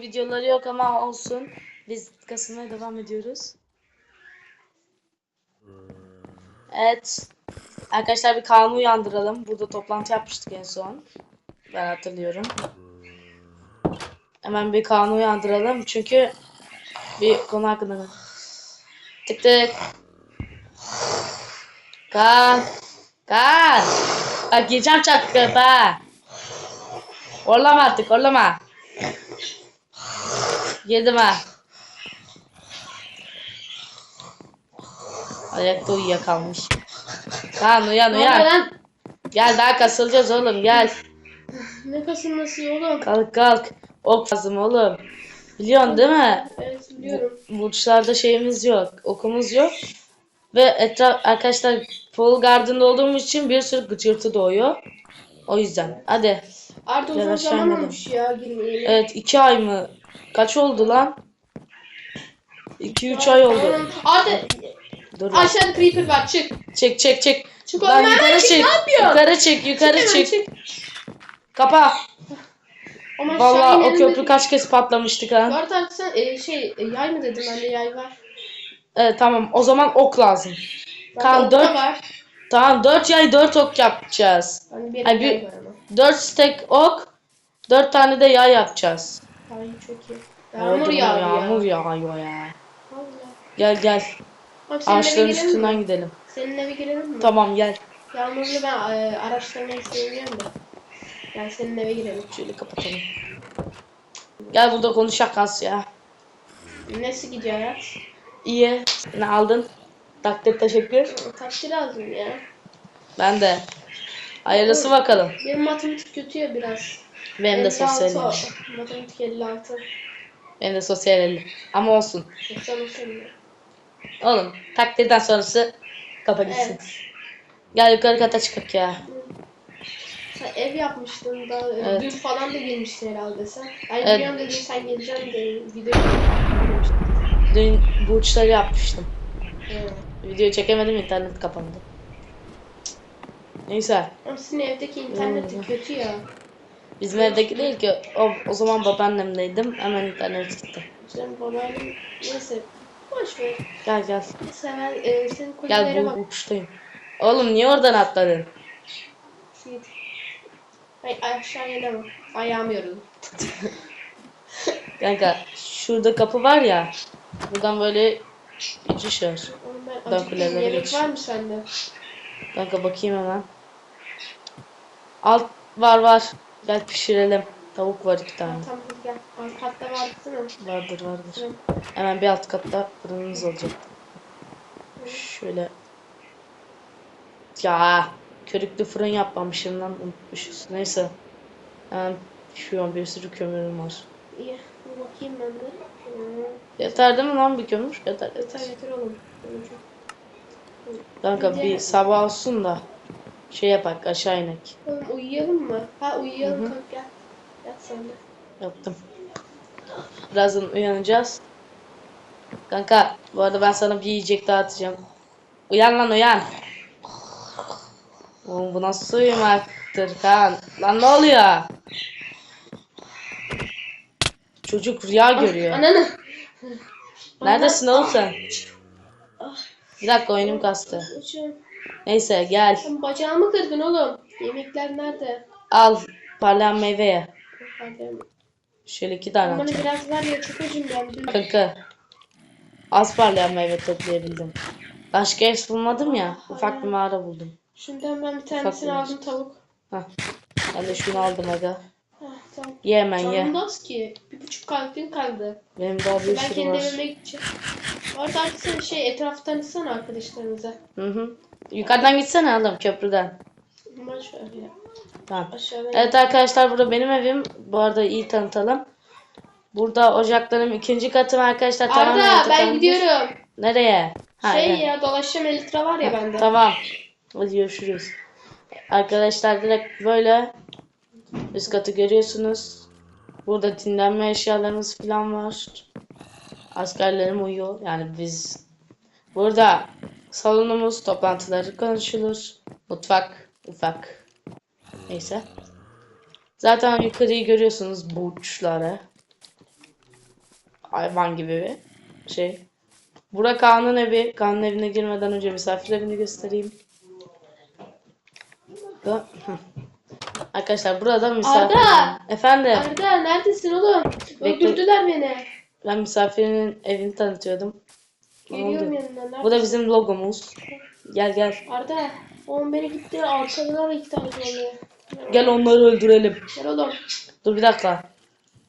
Videoları yok ama olsun. Biz kasılmaya devam ediyoruz. Evet. Arkadaşlar bir Kaan'ı uyandıralım. Burada toplantı yapmıştık en son. Ben hatırlıyorum. Hemen bir Kaan'ı uyandıralım. Çünkü bir konu hakkında. Tık tık. Kaan. Kaan. Bak gireceğim çatkı ha. Orlama artık orlama. Girdim ha. Ayakta uyuyakalmış. Kaan uyan uyan. lan? Gel daha kasılacağız oğlum gel. Ne kasılması oğlum? Kalk kalk. Ok lazım oğlum. Biliyorsun değil mi? Evet biliyorum. Burçlarda şeyimiz yok. Okumuz yok. Ve etraf arkadaşlar Paul Garden'da olduğumuz için bir sürü gıcırtı doğuyor. O yüzden. Hadi. Artık uzun zaman olmuş ya girmeyeli. Evet iki ay mı? Kaç oldu lan? 2-3 ay oldu. Hadi Dur. lan. aşağıda creeper var çık. Çek çek çek. Çık Lan oğlum hemen yukarı çık çek. ne yapıyorsun? Yukarı çek yukarı Çık hemen, çek. çık. Kapa. Ama Vallahi o köprü kaç kez patlamıştık ha. Bu arada sen e, şey e, yay mı dedim ben de yay var. Evet tamam o zaman ok lazım. Kaan, okta dört- var. Tamam 4 yay 4 ok yapacağız. Hani bir Ay, bir- yay var ama. 4 stack ok 4 tane de yay yapacağız. Ay çok iyi. Yağmur yağıyor ya. Yağmur yağıyor ya. Vallahi. Gel gel. Bak senin eve Ağaçların girelim üstünden mi? gidelim. Senin eve girelim mi? Tamam gel. Yağmurlu ben e, araştırmayı sevmiyorum da. Yani senin eve girelim. Şöyle kapatalım. Gel burada konuşak az ya. Nasıl gidiyor hayat? İyi. Ne aldın? Takdir teşekkür. Takdir lazım ya. Ben de. Hayırlısı bakalım. Benim matematik kötü ya biraz. Benim de 56 sosyal. o. Matematik 56. Benim de sosyal elli. Ama olsun. 90 olsun. Oğlum takdirden sonrası kapa gitsin. Evet. Gel yukarı kata çıkık ya. Sen ev yapmıştın da e, Evet. dün falan da gelmiştin herhalde sen. Ben Evet. biliyorum dedim sen geleceksin de video. Dün burçları yapmıştım. Evet. Video çekemedim internet kapandı. Neyse. Ama sizin evdeki interneti Hmm. kötü ya. Bizim evdeki değil ki. O, o zaman babaannemdeydim. Hemen internet gitti. Canım babaannem neyse. Boş ver. Gel gel. Neyse ben e, senin Gel bak. bu uçtayım. Oğlum niye oradan atladın? Git. Ay aşağı inemem. Ayağım yoruldu. Kanka şurada kapı var ya. Buradan böyle geçiş var. Oğlum ben Ben acıktım. kulelere Yemek geçeyim. var mı sende? Kanka bakayım hemen. Alt var var. Gel pişirelim. Tavuk var iki tane. tamam hadi gel. Alt katta var değil mi? Vardır vardır. Tamam. Hemen bir alt katta fırınımız olacak. Şöyle. Ya körüklü fırın yapmamışım lan unutmuşuz. Neyse. Hemen an bir sürü kömürüm var. İyi. Bakayım ben de. Hmm. Yeter değil mi lan bir kömür? Yeter Yeter yeter. yeter oğlum. Kanka bir sabah olsun da şey yapak aşağı inek. Oğlum uyuyalım mı? Ha uyuyalım Hı hı. kalk gel. Yat sen de. Yaptım. Birazdan uyanacağız. Kanka bu arada ben sana bir yiyecek dağıtacağım. Uyan lan uyan. Oğlum bu nasıl uyumaktır kan? Lan ne oluyor? Çocuk rüya görüyor. Ananı. Neredesin oğlum sen? Ah. Bir dakika oyunum kastı. Uçum. Neyse gel. Bacağımı kırdın oğlum. Yemekler nerede? Al parlayan meyveye. Hadi. Şöyle iki tane Bana biraz ver ya çok acım geldi. Kanka. Az parlayan meyve toplayabildim. Başka ev bulmadım ya. Ufak bir mağara buldum. Şundan ben bir tanesini Ufak aldım tavuk. Hah. Ben de şunu aldım aga. Heh, tamam. Ye hemen ye. Canım ki. Bir buçuk kalbim kaldı. Benim daha bir Ben sürü kendi var. evime gideceğim. Artık sen şey etrafı tanıtsana arkadaşlarımıza. Hı hı. Yukarıdan gitsene oğlum köprüden. Ver ya. Tamam. Aşağıdan Evet arkadaşlar burada benim evim. Bu arada iyi tanıtalım. Burada ocaklarım ikinci katım arkadaşlar. tamamen Arda ben yatağım. gidiyorum. Nereye? Ha, şey ya dolaşacağım elitra var ya bende. Tamam. Hadi görüşürüz. Arkadaşlar direkt böyle üst katı görüyorsunuz. Burada dinlenme eşyalarımız falan var. Askerlerim uyuyor. Yani biz burada salonumuz, toplantıları konuşulur. Mutfak, ufak. Neyse. Zaten yukarıyı görüyorsunuz burçları. hayvan gibi bir şey. Bura Kaan'ın evi. Kaan'ın evine girmeden önce misafir evini göstereyim. Arkadaşlar burada misafir. Arda! Efendim. Arda neredesin oğlum? Bekle. Öldürdüler beni. Ben misafirinin evini tanıtıyordum. Geliyorum oldu? yanına. Nerede? Bu da bizim logomuz. Gel gel. Arda. Oğlum beni gitti. Arkadılar iki tane zombi. Gel onları öldürelim. Gel oğlum. Dur bir dakika.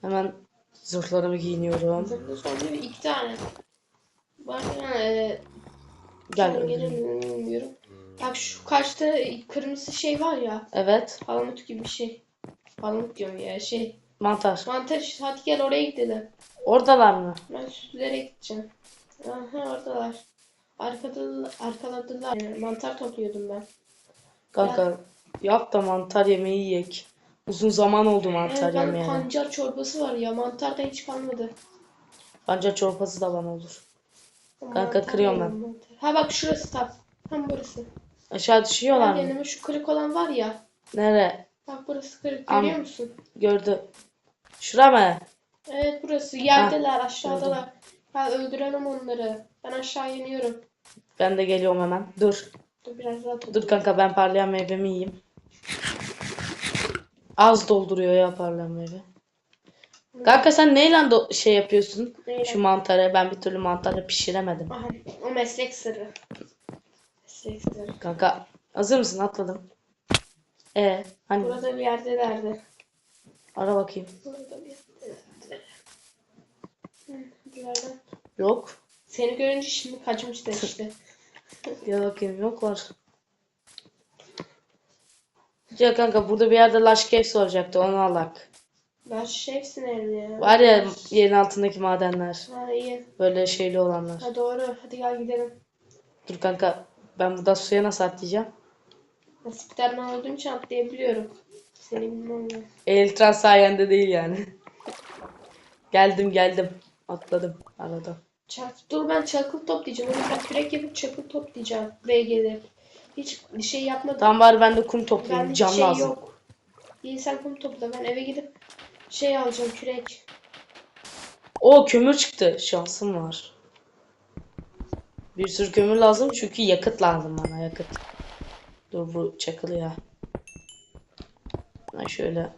Hemen zırhlarımı giyiniyorum. Zombi zombi iki tane. Ya. E, Gel. öldürelim. gelirim, bilmiyorum. Bak şu karşıda kırmızı şey var ya. Evet. Palamut gibi bir şey. Palamut diyorum ya şey. Mantar. Mantar işte. Hadi gel oraya gidelim. Oradalar mı? Ben süslere gideceğim. Aha oradalar. Arkada, arkaladılar. Yani mantar topluyordum ben. Kanka yap da mantar yemeği yiyek. Uzun zaman oldu mantar Evet, ben yemeyeli. pancar çorbası var ya. Mantar da hiç kalmadı. Bence çorbası da bana olur. Kanka, Mantar kırıyorum yiyorum, mantar. Ha bak şurası tam. Tam burası. Aşağı düşüyorlar Gel mı? yanıma şu kırık olan var ya. Nere? Bak burası kırık. Am- Görüyor musun? Gördü. Şura mı? Evet burası. Yerdeler aşağıdalar. Ben öldürelim onları. Ben aşağı iniyorum. Ben de geliyorum hemen. Dur. Dur biraz daha topla. Dur kanka ben parlayan meyvemi yiyeyim. Az dolduruyor ya parlayan meyve. Kanka sen neyle do- şey yapıyorsun? Neyle? Şu mantarı ben bir türlü mantarı pişiremedim. Aha, o meslek sırrı. Meslek sırrı. Kanka hazır mısın? Atladım. E hani Burada bir yerdelerdi. ara bakayım. Burada bir. Buralardan. Yok. Seni görünce şimdi kaçmışlar işte. Ya bakayım yoklar. Ya kanka burada bir yerde Lush Caves olacaktı onu alak. Ben şefsin evde ya. Var ya yerin altındaki madenler. Ha iyi. Böyle şeyli olanlar. Ha doğru. Hadi gel gidelim. Dur kanka ben burada suya nasıl atlayacağım? Spiderman olduğum için atlayabiliyorum. Seni bilmem ya. Eltran sayende değil yani. geldim geldim. Atladım arada. Çak, dur ben çakıl toplayacağım. Onu ben kürek yapıp çakıl toplayacağım. BG'de. Hiç bir şey yapmadım. Tamam bari ben de kum toplayayım. Bende Cam şey lazım. yok. İyi sen kum topla. Ben eve gidip şey alacağım kürek. O kömür çıktı. Şansım var. Bir sürü kömür lazım çünkü yakıt lazım bana yakıt. Dur bu çakılı ya. Ben şöyle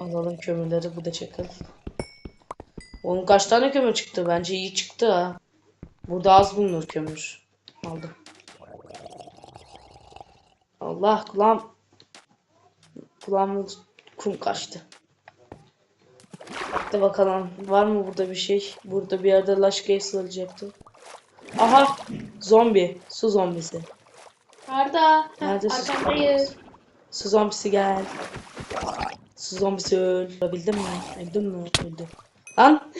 alalım kömürleri. Bu da çakıl. Onun kaç tane kömür çıktı? Bence iyi çıktı ha. Burada az bulunur kömür. Aldım. Allah kulağım kulağımın kum kaçtı. Hadi bakalım. Var mı burada bir şey? Burada bir yerde Caves olacaktı. Aha! Zombi. Su zombisi. Arda. Ha, Neredesin? arkandayız. Su zombisi gel. Su zombisi öl. Öldün mü? Öldün mü? Öldü. Lan!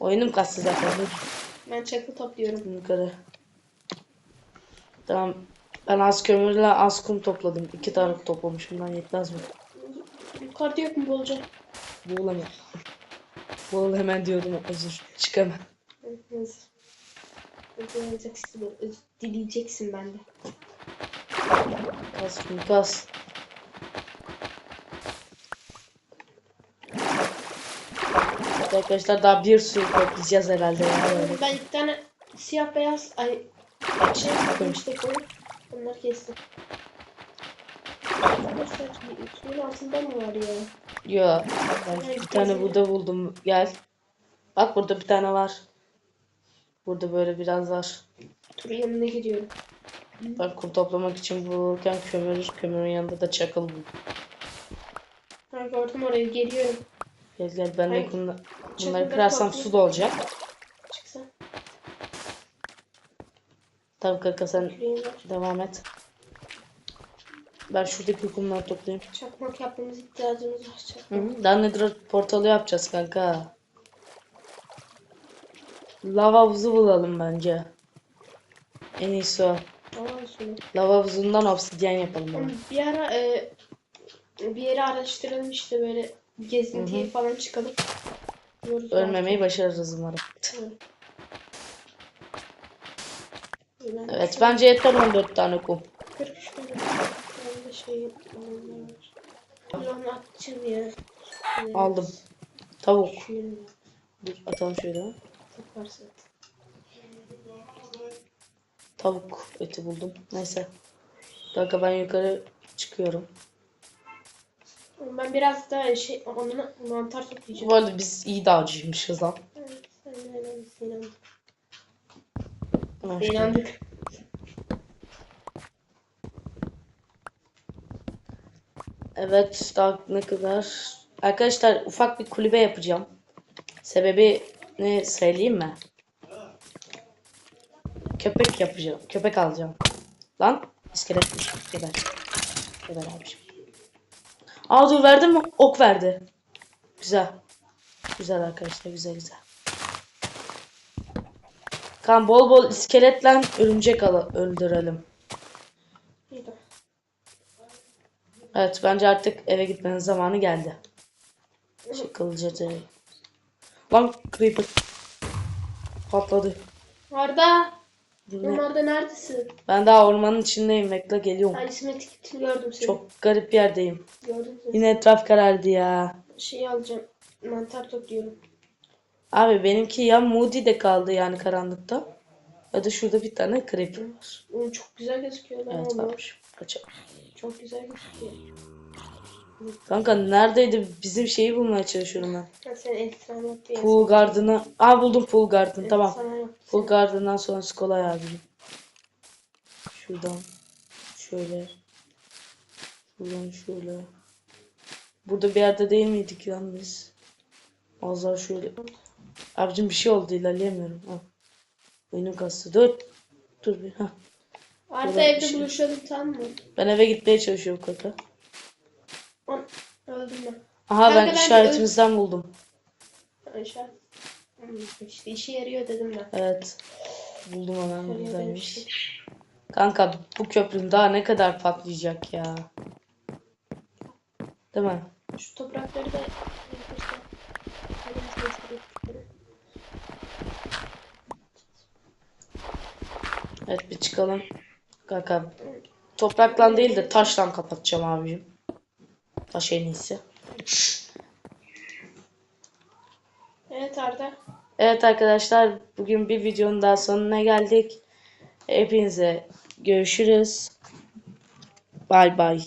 Oyunum kastı zaten. Ben çakıl topluyorum. Yukarı. Tamam. Ben az kömürle az kum topladım. İki tane toplamışım. Lan yetmez mi? Yukarıda yok mu bolca? Buğulamam. Buğul hemen diyordum. Özür. Çıkamam. Neyse. Dileyeceksin, dileyeceksin bende. Kas kum kas. Evet Arkadaşlar daha bir sürü toplayacağız herhalde ya. böyle. Ben iki tane siyah beyaz ay şey işte koyup onları kestim. Arkadaşlar suyun altında mı var ya? Yo. Ben bir tane burada buldum. Gel. Bak burada bir tane var. Burada böyle biraz var. Dur yanına gidiyorum. Ben kum toplamak için bulurken kömür, kömürün yanında da çakıl buldum. Ha gördüm orayı geliyorum. Gel gel ben de Hayır. kumla, Çakılları bunları kırarsam su da olacak. Çıksa. Tamam kanka sen devam et. Ben şuradaki kumları toplayayım. Çakmak yapmamız ihtiyacımız var. Hı Çakmak. hı. Daha nedir portalı yapacağız kanka. Lava havuzu bulalım bence. En iyisi o. Lava havuzundan obsidyen yapalım. Bana. Bir ara e, bir yere araştıralım işte böyle gezintiye falan çıkalım. Diyoruz Ölmemeyi başarırız umarım. Evet. Ben Evet bence yeter 14 tane kum. 43 tane ben de şey yapmam atacağım ya. Aldım. Tavuk. Dur atalım şöyle. Varsa. Tavuk eti buldum. Neyse. Kanka ben yukarı çıkıyorum. Ben biraz da şey onunla mantar toplayacağım. Bu arada biz iyi dağcıymışız lan. Evet, sen de inandık. Evet daha ne kadar. Arkadaşlar ufak bir kulübe yapacağım. Sebebini söyleyeyim mi? Köpek yapacağım. Köpek alacağım. Lan iskeletmiş. Geber. Geber abiciğim. Aa dur verdin mi? Ok verdi. Güzel. Güzel arkadaşlar güzel güzel. Kan bol bol iskeletle örümcek al öldürelim. Evet bence artık eve gitmenin zamanı geldi. Çıkılacak. Lan creeper. Patladı. Arda. Arda neredesin? Ben daha ormanın içindeyim. Bekle geliyorum. Ben ismetini gördüm seni. Çok garip yerdeyim. Gördüm seni. Yine etraf karardı ya. Şey alacağım. Mantar topluyorum. Abi benimki ya Moody'de kaldı yani karanlıkta. Ya da şurada bir tane creeper var. Oğlum çok güzel gözüküyor Evet varmış. Kaçalım. Çok güzel gözüküyor. Kanka neredeydi? Bizim şeyi bulmaya çalışıyorum ben. Ha, sen diye. Pool Garden'ı. Aa buldum Pool Garden. Tamam. Sana yok. Full Garden'dan sonra kolay abi. Şuradan şöyle. Şuradan şöyle. Burada bir yerde değil miydik lan biz? Az daha şöyle. Abicim bir şey oldu ilerleyemiyorum. Ha. Oyunun kastı. Dur. Dur bir. Ha. Arda evde şey. buluşalım tamam mı? Ben eve gitmeye çalışıyorum kaka. On... Öldüm ben. Aha ben ben de işaretimizden buldum. Aşağı. Hmm, İşte işe yarıyor dedim ben. Evet. Buldum hemen buradaymış. Kanka bu köprüm daha ne kadar patlayacak ya. Değil mi? Şu toprakları da. Evet bir çıkalım. Kanka toprakla değil de taşla kapatacağım abicim. Taş en iyisi. Evet Arda. Evet arkadaşlar bugün bir videonun daha sonuna geldik. Hepinize görüşürüz. Bay bay.